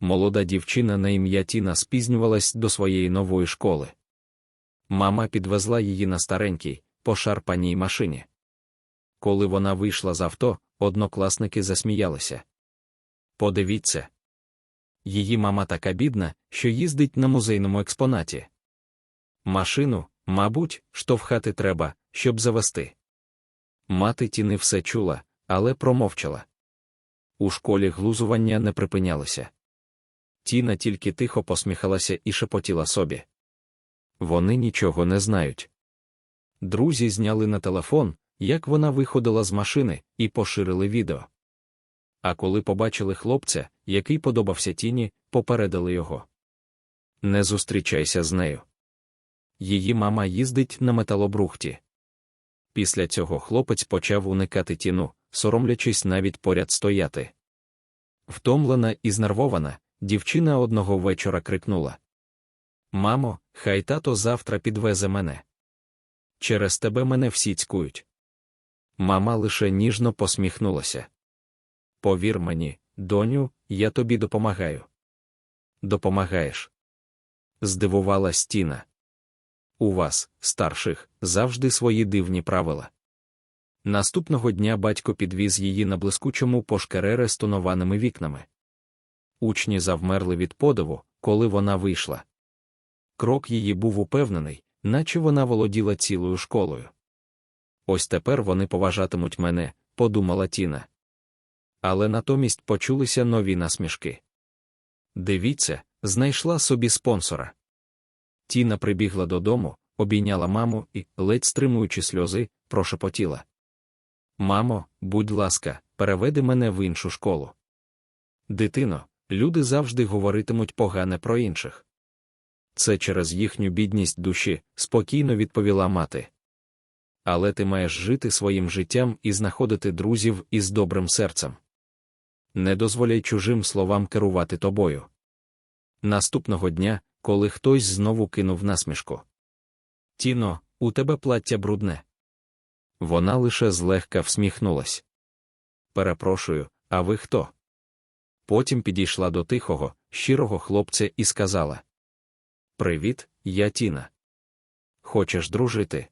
Молода дівчина на ім'я Тіна спізнювалась до своєї нової школи. Мама підвезла її на старенькій, пошарпаній машині. Коли вона вийшла з авто, однокласники засміялися. Подивіться. Її мама така бідна, що їздить на музейному експонаті. Машину, мабуть, штовхати треба, щоб завести. Мати тіни все чула, але промовчала. У школі глузування не припинялося. Тіна тільки тихо посміхалася і шепотіла собі. Вони нічого не знають. Друзі зняли на телефон, як вона виходила з машини, і поширили відео. А коли побачили хлопця, який подобався тіні, попередили його. Не зустрічайся з нею. Її мама їздить на металобрухті. Після цього хлопець почав уникати тіну, соромлячись навіть поряд стояти. Втомлена і знервована, дівчина одного вечора крикнула: Мамо, хай тато завтра підвезе мене. Через тебе мене всі цькують. Мама лише ніжно посміхнулася. Повір мені, доню, я тобі допомагаю. Допомагаєш. Здивувала стіна. У вас, старших, завжди свої дивні правила. Наступного дня батько підвіз її на блискучому пошкерере з тонованими вікнами. Учні завмерли від подиву, коли вона вийшла. Крок її був упевнений, наче вона володіла цілою школою. Ось тепер вони поважатимуть мене, подумала Тіна. Але натомість почулися нові насмішки. Дивіться, знайшла собі спонсора. Тіна прибігла додому, обійняла маму і, ледь стримуючи сльози, прошепотіла. Мамо, будь ласка, переведи мене в іншу школу. Дитино, люди завжди говоритимуть погане про інших. Це через їхню бідність душі, спокійно відповіла мати. Але ти маєш жити своїм життям і знаходити друзів із добрим серцем. Не дозволяй чужим словам керувати тобою. Наступного дня, коли хтось знову кинув насмішку. Тіно, у тебе плаття брудне. Вона лише злегка всміхнулась. Перепрошую, а ви хто? Потім підійшла до тихого, щирого хлопця і сказала: Привіт, я Тіна. Хочеш дружити?